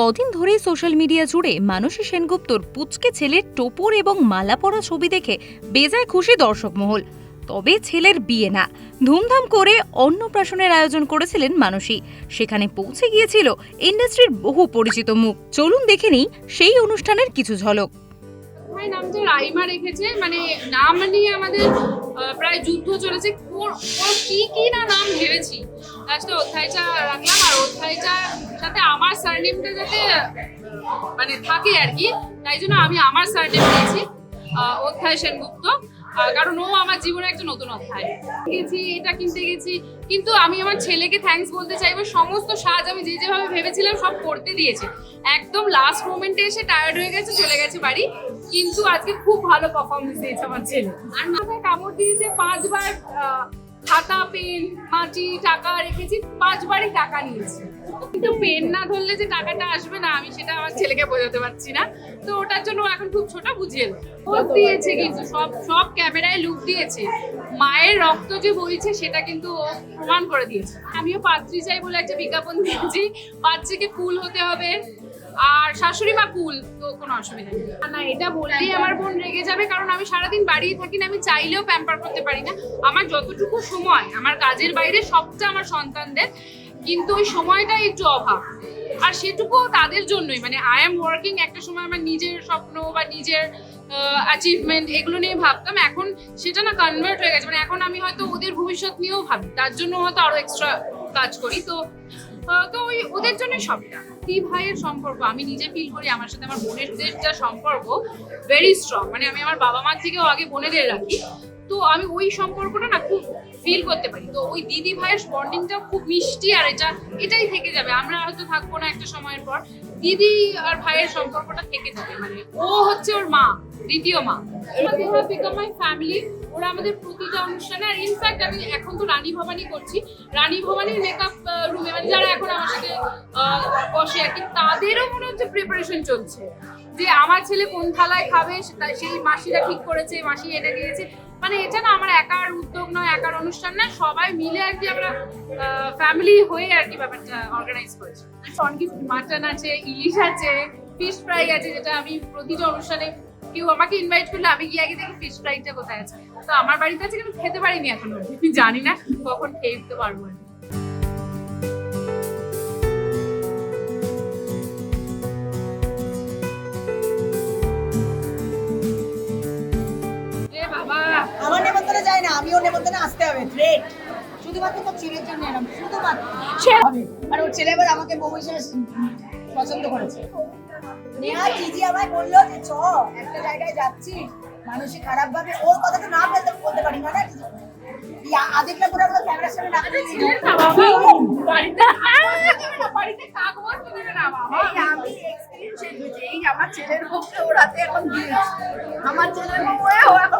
কদিন ধরেই social media জুড়ে মানসী সেনগুপ্তর পুচকে ছেলের টোপর এবং মালা পরা ছবি দেখে বেজায় খুশি দর্শক মহল। তবে ছেলের বিয়ে না, ধুমধাম করে অন্নপ্রাশনের আয়োজন করেছিলেন মানসী। সেখানে পৌঁছে গিয়েছিল ইন্ডাস্ট্রির বহু পরিচিত মুখ। চলুন দেখে নিই সেই অনুষ্ঠানের কিছু ঝলক। ভাই নামটা রাইমা রেখেছে। মানে নাম নিয়ে আমাদের প্রায় যুদ্ধ চলেছে। কি কি না নাম ভেবেছি। লাস্টে অধ্যায়টা রাখলাম, আর অধ্যায়টার সাথে আমার সারনেমটা যাতে মানে থাকে আর কি, তাই জন্য আমি আমার সারনেম দিয়েছি অধ্যায় সেনগুপ্ত। কারণ ও আমার জীবনে একটা নতুন অধ্যায়। গেছি, এটা কিনতে গেছি, কিন্তু আমি আমার ছেলেকে থ্যাঙ্কস বলতে চাইব, সমস্ত সাজ আমি যে যেভাবে ভেবেছিলাম সব করতে দিয়েছে। একদম লাস্ট মোমেন্টে এসে টায়ার্ড হয়ে গেছে, চলে গেছে বাড়ি, কিন্তু আজকে খুব ভালো পারফরমেন্স দিয়েছে আমার ছেলে। আর মাথায় কামড় দিয়েছে পাঁচবার খাতা পেন মাটি টাকা রেখেছি পাঁচবারই টাকা নিয়েছি। কিন্তু পেন না ধরলে যে টাকাটা আসবে না আমি সেটা আমার ছেলেকে বোঝাতে পারছি না। তো ওটার জন্য এখন খুব ছোট বুঝিয়ে লুক দিয়েছে কিন্তু সব সব ক্যামেরায় লুক দিয়েছে। মায়ের রক্ত যে বইছে সেটা কিন্তু ও প্রমাণ করে দিয়েছে। আমিও পাত্রী চাই বলে একটা বিজ্ঞাপন দিয়েছি। বাচ্চাকে কুল হতে হবে। আর শাশুড়ি মা কুল তো কোনো অসুবিধা নেই। না এটা বললেই আমার বোন রেগে যাবে কারণ আমি সারাদিন বাড়িয়ে থাকি না আমি চাইলেও প্যাম্পার করতে পারি না। আমার যতটুকু সময় আমার কাজের বাইরে সবটা আমার সন্তানদের কিন্তু ওই সময়টাই একটু অভাব। আর সেটুকু তাদের জন্যই মানে আই এম ওয়ার্কিং একটা সময় আমার নিজের স্বপ্ন বা নিজের অ্যাচিভমেন্ট এগুলো নিয়ে ভাবতাম এখন সেটা না কনভার্ট হয়ে গেছে। মানে এখন আমি হয়তো ওদের ভবিষ্যৎ নিয়েও ভাবি তার জন্য হয়তো আরও এক্সট্রা কাজ করি। তো তো ওই ওদের জন্যই সবটা। দি ভাইয়ের সম্পর্ক, আমি নিজে ফিল করি আমার সাথে আমার বোনের যা সম্পর্ক ভেরি স্ট্রং মানে আমি আমার বাবা মার থেকেও আগে বোনেদের রাখি। তো আমি ওই সম্পর্কটা না খুব ফিল করতে পারি। তো ওই দিদি ভাইয়ের বন্ডিংটা খুব মিষ্টি আর এটা, এটাই থেকে যাবে। আমরা হয়তো থাকব না একটা সময়ের পর। দিদি আর ভাইয়ের সম্পর্কটা থেকে যাবে মানে ও হচ্ছে ওর মা, দ্বিতীয় মা। বিকাম মাই ফ্যামিলি ওরা আমাদের প্রতিটা অনুষ্ঠানে, আর ইনফ্যাক্ট আমি এখন তো রানী ভবানী করছি। রানী ভবানীর মেকআপ রুমে মানে যারা এখন আমার বসে আর কি। তাদেরও মনে হচ্ছে প্রিপারেশন চলছে। যে আমার ছেলে কোন থালায় খাবে সেই মাসিরা ঠিক করেছে, মাসি এনে দিয়েছে। মানে এটা না আমার একার উদ্যোগ নয়, একার অনুষ্ঠান না, সবাই মিলে আর কি আমরা ফ্যামিলি হয়ে আর কি ব্যাপারটা অর্গানাইজ করেছি। সনকি মাটন আছে, ইলিশ আছে ফিশ ফ্রাই আছে, যেটা আমি প্রতিটা অনুষ্ঠানে কেউ আমাকে ইনভাইট করলে আমি গিয়ে আগে দেখি ফিশ ফ্রাইটা কোথায় আছে। তো আমার বাড়িতে আছে কিন্তু খেতে পারিনি এখনও জানি না কখন খেয়ে উঠতে পারব আর নেমন্তন্নে আসতে হবে। গ্রেট শুধুমাত্র তোর ছেলের জন্য এরকম শুধুমাত্র। হবে। আর ওর ছেলে এবার আমাকে বউ হিসেবে পছন্দ করেছে। নেহা দিদি আমায় বলল যে চ একটা জায়গায় যাচ্ছি। মানুষই খারাপ ভাবে ওর কথা তো না বলতে বলতে পারি না আদিকলা পুরো পুরো ক্যামেরার সামনে না বাড়িতে বাড়িতে কাগজ দেবে না বাবা। আমি এক্সপিরিয়েন্স এই আমার ছেলের বউকে ওর এখন দিয়েছি। আমার ছেলের বউ ও এখন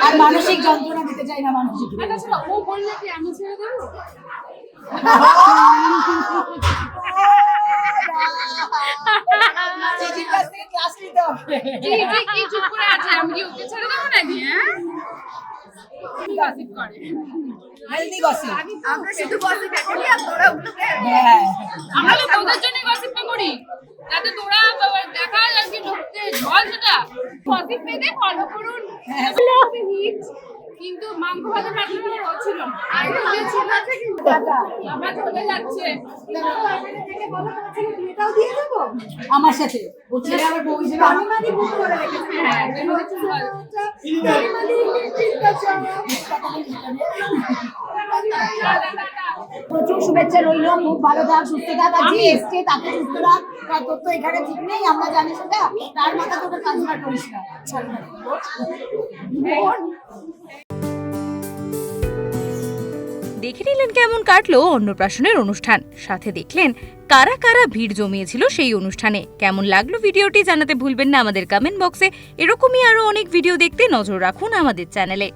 আর মানসিক যন্ত্রণা দিতে চাই না মানসিক ও বললে কি আমি ছেড়ে দেবো? চুপ করে আছে। আমি কি ওকে ছেড়ে দেবো নাকি হ্যাঁ? করে হেলদি গসিপ আমরা শুধু বসে থাকি আর তোরা ওগুলোকে হ্যাঁ আমরা তো তোদের জন্য গসিপটা করি। যাতে তোরা দেখা আর কি ঢুকতে জল সেটা গসিপ পেতে ফলো করুন। হিট কিন্তু মাংস ভাজা আমার ছিল আর ছিল আছে কিন্তু দাদা। আমার চলে যাচ্ছে। আমার সাথে। ও আমার বউ হিসেবে আমি মানে বুক করে রেখেছি। হ্যাঁ প্রচুর শুভেচ্ছা রইল খুব ভালো থাক সুস্থ থাক আর যে এসছে তাকে সুস্থ রাখ তোর তো এখানে ঠিক নেই আমরা জানি সেটা তার মাথা দেখে নিলেন কেমন কাটলো অন্নপ্রাশনের অনুষ্ঠান। সাথে দেখলেন কারা কারা ভিড় জমিয়েছিল সেই অনুষ্ঠানে। কেমন লাগল ভিডিওটি জানাতে ভুলবেন না আমাদের কমেন্ট বক্সে এরকমই আরও অনেক ভিডিও দেখতে নজর রাখুন আমাদের চ্যানেলে